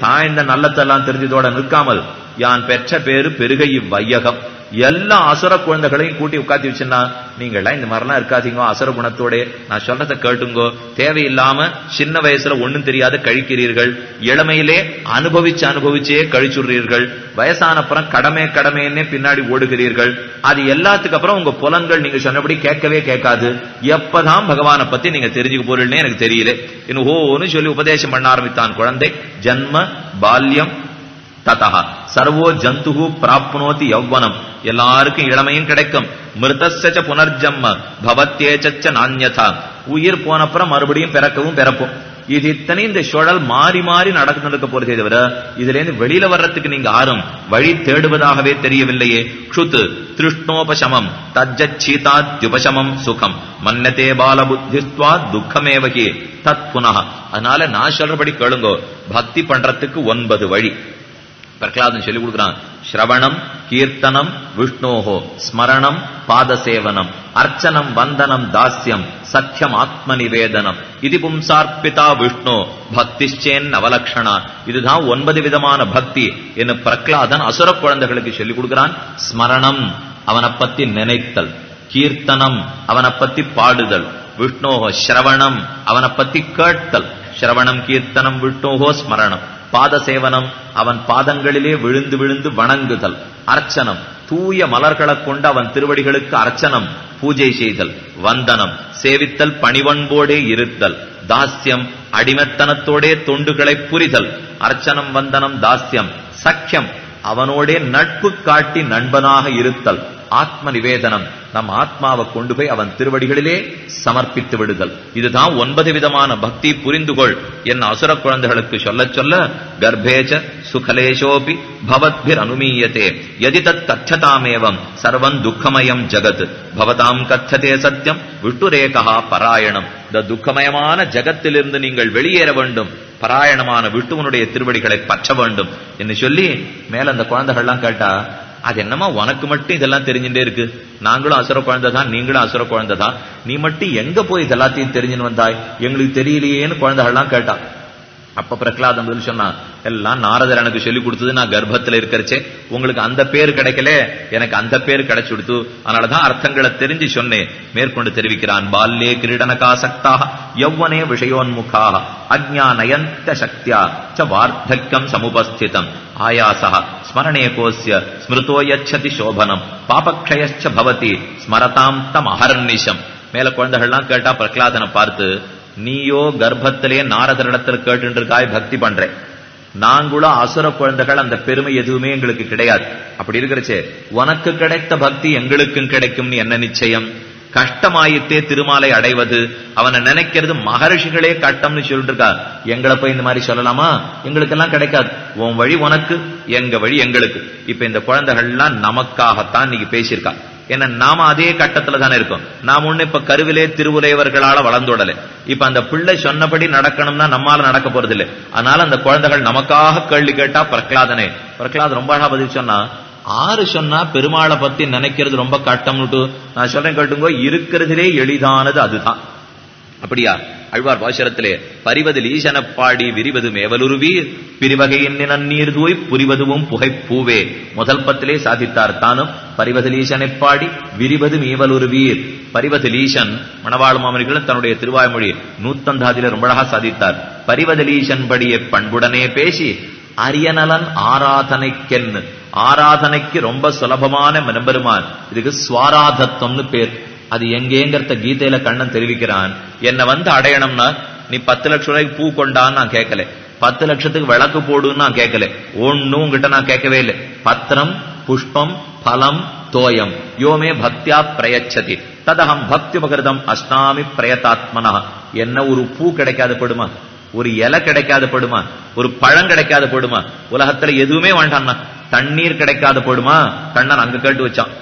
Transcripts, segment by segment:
தாய்ந்த நல்லத்தெல்லாம் தெரிஞ்சதோட நிற்காமல் யான் பெற்ற பேரு பெருகை இவ்வையகம் எல்லா அசுர குழந்தைகளையும் கூட்டி உட்காத்தி வச்சுன்னா நீங்க எல்லாம் இந்த மாதிரிலாம் இருக்காதீங்க அசுர குணத்தோட. நான் சொல்றதை கேட்டுங்கோ. தேவையில்லாம சின்ன வயசுல ஒண்ணும் தெரியாத கழிக்கிறீர்கள். இளமையிலே அனுபவிச்சு அனுபவிச்சே கழிச்சுடுறீர்கள். வயசானப்புறம் கடமை கடமைன்னே பின்னாடி ஓடுகிறீர்கள். அது எல்லாத்துக்கு அப்புறம் உங்க புலன்கள் நீங்க சொன்னபடி கேட்கவே கேட்காது. எப்பதான் பகவானை பத்தி நீங்க தெரிஞ்சுக்க போறீங்கன்னு எனக்கு தெரியல. இன்னும் ஓன்னு சொல்லி உபதேசம் பண்ண ஆரம்பித்தான் குழந்தை. ஜன்ம பால்யம் ததா சர்வோ ஜந்து பிராப்னோதி யௌவனம். எல்லாருக்கும் இளமையும் கிடைக்கும். மிருதசச்ச புனர்ஜம்ம பவத்தேச்ச நான்யதா. உயிர் போனப்புறம் மறுபடியும் பிறக்கவும் பிறப்போம். இது இத்தனை இந்த சுழல் மாறி மாறி நடந்து நடக்க போறதே தவிர இதுல இருந்து வெளியில வர்றதுக்கு நீங்க ஆறும் வழி தேடுவதாகவே தெரியவில்லையே. க்ஷுத் திருஷ்ணோபசமம் தஜ்ஜீதாத்யுபசமம் சுகம். மன்னதே பால புத்திஸ்துவா துக்கமேவகி தத் புனக அதனால நான் சொல்றபடி கேளுங்கோ. பக்தி பண்றதுக்கு ஒன்பது வழி. பிரகலாதன் சொல்லி கொடுக்குறான். ஸ்ரவணம் கீர்த்தனம் விஷ்ணோஹோ ஸ்மரணம் பாதசேவனம் அர்ச்சனம் வந்தனம் தாஸ்யம் சத்தியம் ஆத்ம நிவேதனம் இது பும்சார்பிதா விஷ்ணு பக்திச்சேன் நவலக்ஷணா. இதுதான் ஒன்பது விதமான பக்தி என்று பிரகலாதன் அசுர குழந்தைகளுக்கு சொல்லிக் கொடுக்கிறான். ஸ்மரணம் அவனை பத்தி நினைத்தல். கீர்த்தனம் அவனை பத்தி பாடுதல். விஷ்ணோஹோ ஸ்ரவணம் அவனை பத்தி கேட்டல் ஸ்ரவணம் கீர்த்தனம் விஷ்ணோஹோ ஸ்மரணம். பாத சேவனம் அவன் பாதங்களிலே விழுந்து விழுந்து வணங்குதல் அர்ச்சனம் தூய மலர்களை கொண்டு அவன் திருவடிகளுக்கு அர்ச்சனம் பூஜை செய்தல் வந்தனம் சேவித்தல் பணிவன்போடே இருத்தல் தாஸ்யம் அடிமத்தனத்தோடே தொண்டுகளை புரிதல் அர்ச்சனம் வந்தனம் தாஸ்யம் சக்கியம் அவனோடே நட்பு காட்டி நண்பனாக இருத்தல் ஆத்ம நிவேதனம் நம் ஆத்மாவை கொண்டு போய் அவன் திருவடிகளிலே சமர்ப்பித்து விடுதல். இதுதான் ஒன்பது விதமான பக்தி புரிந்துகொள் என் அசுர குழந்தைகளுக்கு சொல்ல சொல்ல கர்ப்பேச்ச சுகலேஷோபி பவத்பிர் அனுமீயத்தே எதி தத் கச்சதாமேவம் சர்வம் துக்கமயம் ஜகத். பவதாம் கச்சதே சத்தியம் விட்டுரேகா பராயணம். இந்த துக்கமயமான ஜகத்திலிருந்து நீங்கள் வெளியேற வேண்டும். பராயணமான விட்டுவனுடைய திருவடிகளை பற்ற வேண்டும். என்று சொல்லி மேல அந்த குழந்தைகள்லாம் கேட்டா அது என்னமா உனக்கு மட்டும் இதெல்லாம் தெரிஞ்சுட்டே இருக்கு? நாங்களும் அசுர குழந்தை தான் நீங்களும் அசுர குழந்தை தான் நீ மட்டும் எங்க போய் இதெல்லாத்தையும் தெரிஞ்சுன்னு வந்தாய்? எங்களுக்கு தெரியலையேன்னு குழந்தைகள்லாம் கேட்டான் அப்ப பிரகலாதம் பதில் சொன்னா எல்லாம் நாரதர் எனக்கு சொல்லி கொடுத்தது நான் கர்ப்பத்துல இருக்கிறச்சே உங்களுக்கு அந்த பேர் கிடைக்கல எனக்கு அந்த பேர் கிடைச்சு கொடுத்து. அதனாலதான் அர்த்தங்களை தெரிஞ்சு சொன்னேன் மேற்கொண்டு தெரிவிக்கிறான் பால்யே கிரீடனகாசக்தா யௌவனே விஷயோன்முகா அஜ்ஞானயந்த சக்தியா ச வார்த்தக்கியம் சமுபஸ்திதம் ஆயாசா ஸ்மரணே கோஸ்ய ஸ்மிருதோ யச்சதி சோபனம் பாபக்ஷயச்ச பவதி ஸ்மரதாம் தம் அஹர்நிஷம் மேல குழந்தைகள்லாம் கேட்டா பிரகலாதனை பார்த்து நீயோ கர்ப்பத்திலே நாரதரிடத்தில் கேட்டு இருக்காய் பக்தி பண்றேன் நாங்களும் அசுர குழந்தைகள் அந்த பெருமை எதுவுமே எங்களுக்கு கிடையாது. அப்படி இருக்கிறச்சே உனக்கு கிடைத்த பக்தி எங்களுக்கும் கிடைக்கும் என்ன நிச்சயம்? கஷ்டமாயித்தே திருமாலை அடைவது அவனை நினைக்கிறது மகரிஷிகளே கட்டம்னு சொல்லிட்டு இருக்கா எங்களை போய் இந்த மாதிரி சொல்லலாமா? எங்களுக்கு எல்லாம் கிடைக்காது. உன் வழி உனக்கு எங்க வழி எங்களுக்கு. இப்ப இந்த குழந்தைகள்லாம் நமக்காகத்தான் இன்னைக்கு பேசியிருக்கா. ஏன்னா நாம அதே கட்டத்துல தானே இருக்கோம். நாம ஒண்ணு இப்ப கருவிலே திருவுரையவர்களால வளர்ந்துடல. இப்ப அந்த பிள்ளை சொன்னபடி நடக்கணும்னா நம்மால நடக்க போறது இல்லை அதனால அந்த குழந்தைகள் நமக்காக கேள்வி கேட்டா பிரகலாதனே. பிரகலாத் ரொம்ப அழகா பதில் சொன்னா ஆறு சொன்னா பெருமாளை பத்தி நினைக்கிறது ரொம்ப கட்டம்னுட்டு நான் சொல்றேன் கேட்டுங்கோ இருக்கிறதுலே எளிதானது அதுதான். அப்படியா? அழ்வார் பாசுரத்திலே பரிவதில் ஈசனப்பாடி பாடி விரிவது மேவலுருவீர் பிரிவகையின் தூய் புரிவதுவும் புகைப்பூவே. முதல் பத்திலே சாதித்தார் தானும் பரிவதில் ஈசனை பாடி விரிவது மேவலுருவீர். பரிவதில் ஈசன் மணவாள மாமனிகளும் தன்னுடைய திருவாய்மொழி நூத்தந்தாதில ரொம்ப அழகா சாதித்தார். பரிவதலீசன் ஈசன் படியை பண்புடனே பேசி அரியநலன் ஆராதனைக்கென்னு. ஆராதனைக்கு ரொம்ப சுலபமான நம்பெருமான் இதுக்கு சுவாராதத்துவம்னு பேர். அது எங்கேங்கிறத கீதையில கண்ணன் தெரிவிக்கிறான். என்னை வந்து அடையணும்னா நீ பத்து லட்சம் ரூபாய்க்கு பூ கொண்டான்னு நான் கேட்கல. பத்து லட்சத்துக்கு விளக்கு போடுன்னு நான் கேட்கல. ஒன்னும் கிட்ட நான் கேட்கவே இல்லை. பத்திரம் புஷ்பம் பலம் தோயம் யோமே பக்தியா பிரயச்சதி. ததகம் பக்தி மகிருதம் அஸ்னாமி பிரயதாத்மனா. என்ன ஒரு பூ கிடைக்காது படுமா? ஒரு இலை கிடைக்காது படுமா? ஒரு பழம் கிடைக்காது படுமா? உலகத்துல எதுவுமே வேண்டாம்னா தண்ணீர் கிடைக்காது படுமா? கண்ணன் அங்க கேட்டு வச்சான்.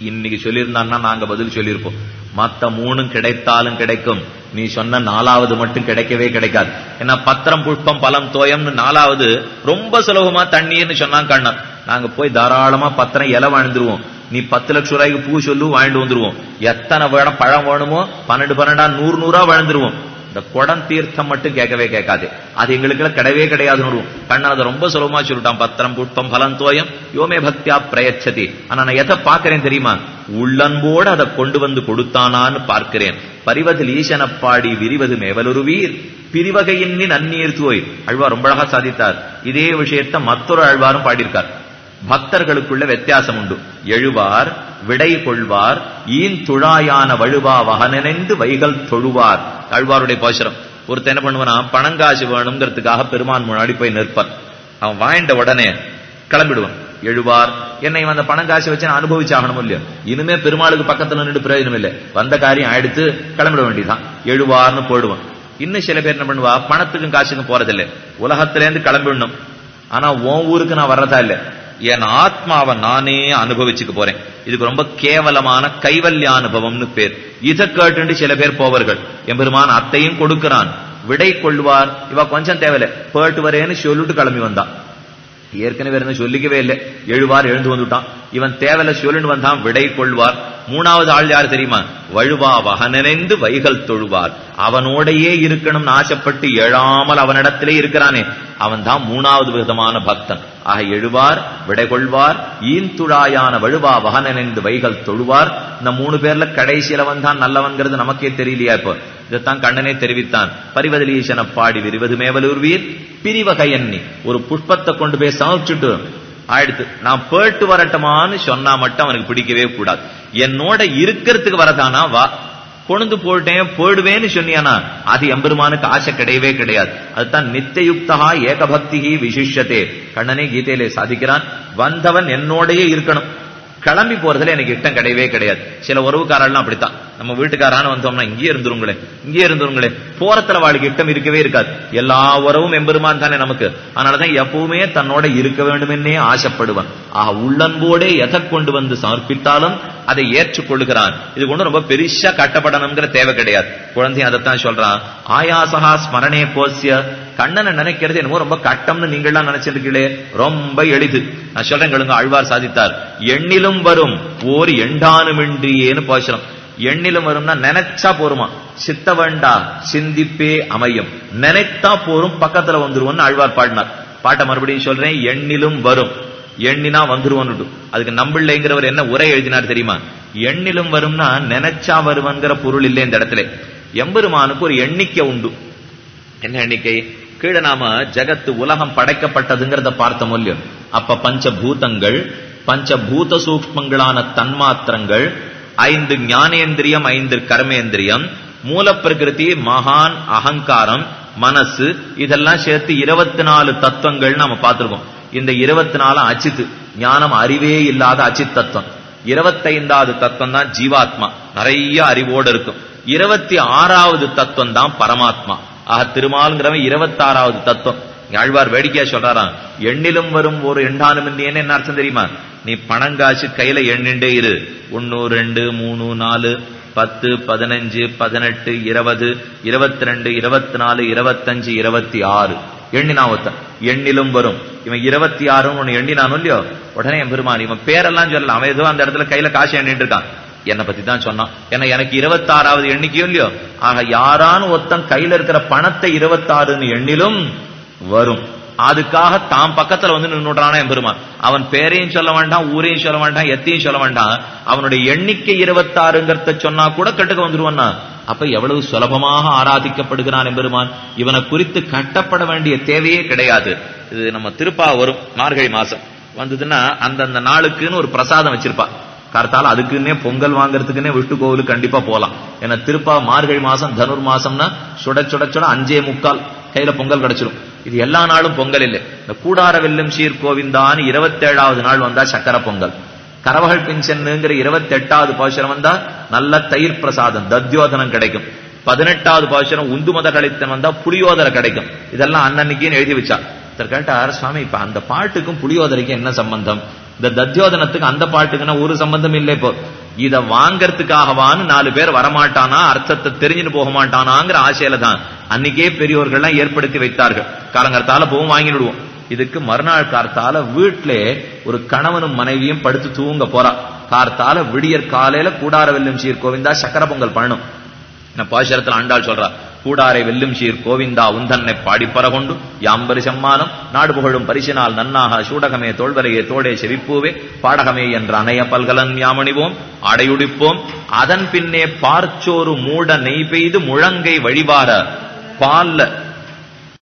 இன்னைக்கு சொல்லியிருந்தான்னா நாங்க பதில் சொல்லியிருப்போம். மத்த மூணும் கிடைத்தாலும் கிடைக்கும். நீ சொன்ன நாலாவது மட்டும் கிடைக்கவே கிடைக்காது. ஏன்னா பத்திரம் புஷ்பம் பழம் தோயம்னு நாலாவது ரொம்ப சுலபமா தண்ணீர்னு சொன்னா கண்ணன். நாங்க போய் தாராளமா பத்திரம் இலை வாழ்ந்துருவோம் நீ பத்து லட்சம் ரூபாய்க்கு பூ சொல்லு வாழ்ந்து வந்துருவோம். எத்தனை வேணும் பழம் வேணுமோ பன்னெண்டு பன்னெண்டா நூறு நூறா வாழ்ந்துருவோம் இந்த குடம் தீர்த்தம் மட்டும் கேட்கவே கேட்காது. அது எங்களுக்கு கிடையவே கிடையாதுன்னு கண்ணன் அதை ரொம்ப சுலபமா சொல்லிட்டான். பத்திரம் புட்பம் பலம் தோயம் யோமே பக்தியா பிரயச்சதி. ஆனா நான் எதை பாக்குறேன் தெரியுமா? உள்ளன்போடு அதை கொண்டு வந்து கொடுத்தானான்னு பார்க்கிறேன். பரிவதில் ஈசனப்பாடி விரிவது மேவலுருவீர் பிரிவகையின்னி நன்னீர் தோய். அழ்வார் ரொம்ப அழகா சாதித்தார். இதே விஷயத்த மற்றொரு அழ்வாரும் பாடியிருக்கார். பக்தர்களுக்குள்ள வித்தியாசம் உண்டு. எழுவார் விடை கொள்வார் ஈன் துழாயான வழுவா வகனெனைந்து வைகள் தொழுவார். அழுவாருடைய பாசுரம். ஒருத்தர் என்ன பண்ணுவானா பணங்காசு வேணுங்கிறதுக்காக பெருமான் முன்னாடி போய் நிற்பான். அவன் வாய்ந்த உடனே கிளம்பிடுவான். எழுவார் என்னை அந்த பணம் காசு வச்சு நான் அனுபவிச்சாகணும் இல்லையோ? இனிமே பெருமாளுக்கு பக்கத்துல நின்று பிரயோஜனம் இல்லை. வந்த காரியம் ஆயிடுத்து கிளம்பிட வேண்டியதான் எழுவார்னு போடுவான் இன்னும் சில பேர் என்ன பண்ணுவா பணத்துக்கும் காசுக்கும் போறதில்லை. உலகத்திலேருந்து கிளம்பிடணும். ஆனா உன் ஊருக்கு நான் வர்றதா இல்லை. என் ஆத்மாவை நானே அனுபவிச்சுக்க போறேன். இதுக்கு ரொம்ப கேவலமான கைவல்ய அனுபவம்னு பேர். இதை கேட்டு சில பேர் போவார்கள். எம்பெருமான் அத்தையும் கொடுக்கிறான். விடை கொள்வார். இவ கொஞ்சம் தேவையில்லை. போயிட்டு வரேன்னு சொல்லிட்டு கிளம்பி வந்தான். ஏற்கனவே இருந்து சொல்லிக்கவே இல்லை. எழுவார் எழுந்து வந்துட்டான். இவன் தேவல சொல்லுன்னு வந்தான். விடை கொள்வார். மூணாவது ஆள் யார் தெரியுமா? வழுவா வகனெனைந்து வைகள் தொழுவார். அவனோடையே இருக்கணும்னு ஆசைப்பட்டு எழாமல் அவனிடத்திலே இருக்கிறானே. அவன் தான் மூணாவது விதமான பக்தன். ஆக எழுவார் விடை கொள்வார் ஈந்துழாயான வழுவா வகனெனைந்து வைகள் தொழுவார். இந்த மூணு பேர்ல கடைசியிலவன் தான் நல்லவன்கிறது நமக்கே தெரியலையா இப்போ? இதைத்தான் கண்ணனே தெரிவித்தான். பரிவதலீசன பாடி விரிவது மேவலூர்வீர் பிரிவகையன்னி. ஒரு புஷ்பத்தை கொண்டு போய் சமர்ப்பிச்சுட்டு ஆயிடுத்து நான் போயிட்டு வரட்டுமான்னு சொன்னா மட்டும் அவனுக்கு பிடிக்கவே கூடாது. என்னோட இருக்கிறதுக்கு வரதானா வா. கொழுந்து போட்டேன் போயிடுவேன்னு சொன்னியானா அது எம்பெருமானுக்கு ஆசை கிடையவே கிடையாது. அதுதான் நித்தியுக்தகா ஏகபக்திகி விசிஷத்தே கண்ணனே கீதையிலே சாதிக்கிறான் வந்தவன் என்னோடயே இருக்கணும். கிளம்பி போறதுல எனக்கு இட்டம் கிடையவே கிடையாது. சில உறவுக்காரெல்லாம் அப்படித்தான். நம்ம வீட்டுக்காரான வந்தோம்னா இங்கேயே இருந்துருங்களே இங்கேயே இருந்துருங்களே. போறத்துல வாழ்க்கை இட்டம் இருக்கவே இருக்காது. எல்லா உறவும் எம்பெருமான் தானே நமக்கு. அதனாலதான் எப்பவுமே தன்னோட இருக்க வேண்டுமென்னே ஆசைப்படுவான். ஆக உள்ளன்போடே எதை கொண்டு வந்து சமர்ப்பித்தாலும் அதை ஏற்றுக்கொள்கிறான். இது கொண்டு ரொம்ப பெருசா கட்டப்படணுங்கிற தேவை கிடையாது. குழந்தையும் அதைத்தான் சொல்றான். ஆயாசகா ஸ்மரணே போசிய கண்ணனை நினைக்கிறது என்னமோ ரொம்ப கட்டம்னு நீங்கள்லாம் நினைச்சிருக்கீங்களே. ரொம்ப எளிது. நான் சொல்றேன் கேளுங்க ஆழ்வார் சாதித்தார். எண்ணிலும் வரும் ஓர் எண்டானுமின்றியேன்னு போசுறோம் எண்ணிலும் வரும்னா நினைச்சா போருமா? சித்த வேண்டா சிந்திப்பே அமையும். நினைத்தா போரும் பக்கத்துல வந்துருவோம்னு ஆழ்வார் பாடினார். பாட்டை மறுபடியும் சொல்றேன் எண்ணிலும் வரும். எண்ணினா வந்துருவோன்னு அதுக்கு நம்பிள்ளைங்கிறவர் என்ன உரை எழுதினார் தெரியுமா? எண்ணிலும் வரும்னா நினைச்சா வருவன்கிற பொருள் இல்லை இந்த இடத்துல. எம்பெருமானுக்கு ஒரு எண்ணிக்கை உண்டு. என்ன எண்ணிக்கை? கீழே நாம ஜகத்து உலகம் படைக்கப்பட்டதுங்கிறத பார்த்த இல்லையோ அப்ப பஞ்சபூதங்கள் பஞ்சபூத சூக்மங்களான தன்மாத்திரங்கள் ஐந்து ஞானேந்திரியம் ஐந்து கர்மேந்திரியம் மூலப்பிரகிருதி மகான் அகங்காரம் மனசு இதெல்லாம் சேர்த்து இருபத்தி நாலு தத்துவங்கள் நம்ம பார்த்திருக்கோம். இந்த இருபத்தி நாலு அச்சித்து ஞானம் அறிவே இல்லாத அச்சித் தத்துவம். இருபத்தைந்தாவது தத்துவம் தான் ஜீவாத்மா. நிறைய அறிவோடு இருக்கும். இருபத்தி ஆறாவது தத்துவம் தான் பரமாத்மா. ஆக திருமாலுங்கிறவன் இருபத்தாறாவது தத்துவம். ஆழ்வார் வேடிக்கையா சொல்றாராம் எண்ணிலும் வரும் ஒரு எண்ணானும் என்ன அர்த்தம் தெரியுமா? நீ பணங்காசு கையில எண்ணிண்டே இரு. ஒன்னு ரெண்டு மூணு நாலு பத்து பதினஞ்சு பதினெட்டு இருபது இருபத்தி ரெண்டு இருபத்தி நாலு இருபத்தஞ்சு இருபத்தி ஆறு எண்ணினா ஒருத்தன் எண்ணிலும் வரும். இவன் இருபத்தி ஆறுன்னு ஒன்னு எண்ணினானோ இல்லையோ? உடனே என் பெருமான் இவன் பேரெல்லாம் சொல்லலாம் அவன் ஏதோ அந்த இடத்துல கையில காசு எண்ணிட்டு இருக்கான். என்னை பத்தி தான் சொன்னான். ஏன்னா எனக்கு இருபத்தாறாவது எண்ணிக்கையோ இல்லையோ? ஆக யாரானு ஒருத்தன் கையில இருக்கிற பணத்தை இருபத்தாறுன்னு எண்ணிலும் வரும். அதுக்காக தாம் பக்கத்துல வந்து நின்றுடுறானா எம்பெருமான் அவன் பேரையும் சொல்ல வேண்டாம் ஊரையும் சொல்ல வேண்டாம் எத்தையும் சொல்ல வேண்டாம். அவனுடைய எண்ணிக்கை இருபத்தாறுங்கிறத சொன்னா கூட கட்டுக்க வந்துருவான்னா. அப்ப எவ்வளவு சுலபமாக ஆராதிக்கப்படுகிறான் எம்பெருமான் இவனை குறித்து கட்டப்பட வேண்டிய தேவையே கிடையாது. இது நம்ம திருப்பா வரும் மார்கழி மாசம். வந்ததுன்னா அந்தந்த நாளுக்குன்னு ஒரு பிரசாதம் வச்சிருப்பா. கார்த்தால அதுக்குன்னே பொங்கல் வாங்குறதுக்குன்னே விஷ்ணு கோவிலுக்கு கண்டிப்பா போகலாம் ஏன்னா திருப்பா மார்கழி மாசம் தனுர் மாசம்னா சுட சுட சுட அஞ்சே முக்கால் கையில பொங்கல் கிடைச்சிடும் இது எல்லா நாளும் பொங்கல் இல்லை. இந்த கூடார வெல்லும் சீர் கோவிந்தான்னு இருபத்தேழாவது நாள் வந்தா சக்கர பொங்கல். கரவகள் பிஞ்சன்னுங்கிற இருபத்தி எட்டாவது பாசுரம் வந்தா நல்ல தயிர் பிரசாதம் தத்யோதனம் கிடைக்கும். பதினெட்டாவது பாசுரம் உந்து மத கழித்தன் வந்தா புளியோதரை கிடைக்கும். இதெல்லாம் அன்னன்னைக்குன்னு எழுதி வச்சா. கேட்டார் சுவாமி இப்ப அந்த பாட்டுக்கும் புளியோதரைக்கும் என்ன சம்பந்தம்? இந்த தத்யோதனத்துக்கு அந்த பாட்டுக்குன்னா ஒரு சம்பந்தம் இல்லை இப்போ. இத வாங்கறதுக்காகவான்னு நாலு பேர் வரமாட்டானா அர்த்தத்தை தெரிஞ்சுன்னு போக மாட்டானாங்கிற ஆசையில தான் அன்னைக்கே பெரியோர்கள்லாம் ஏற்படுத்தி வைத்தார்கள். காலங்கர்த்தால போகும் வாங்கிடுவோம் இதுக்கு மறுநாள் கார்த்தால வீட்டிலே ஒரு கணவனும் மனைவியும் படுத்து தூங்க போறா. கார்த்தால விடியற் காலையில கூடார வெல்லும் சீர் கோவிந்தா சக்கர பொங்கல் பண்ணணும் பாசுரத்துல ஆண்டாள் சொல்றா கூடாரை வெல்லும் சீர் கோவிந்தா உந்தன்னை பாடிப்பற கொண்டு யாம்பரி செம்மானம் நாடு புகழும் பரிசினால் நன்னாக சூடகமே தோல்வரையே தோடே செவிப்பூவே பாடகமே என்ற அணைய பல்கலன் யாமணிவோம் அடையுடிப்போம் அதன் பின்னே பார்ச்சோறு மூட நெய் பெய்து முழங்கை வழிவார பால்ல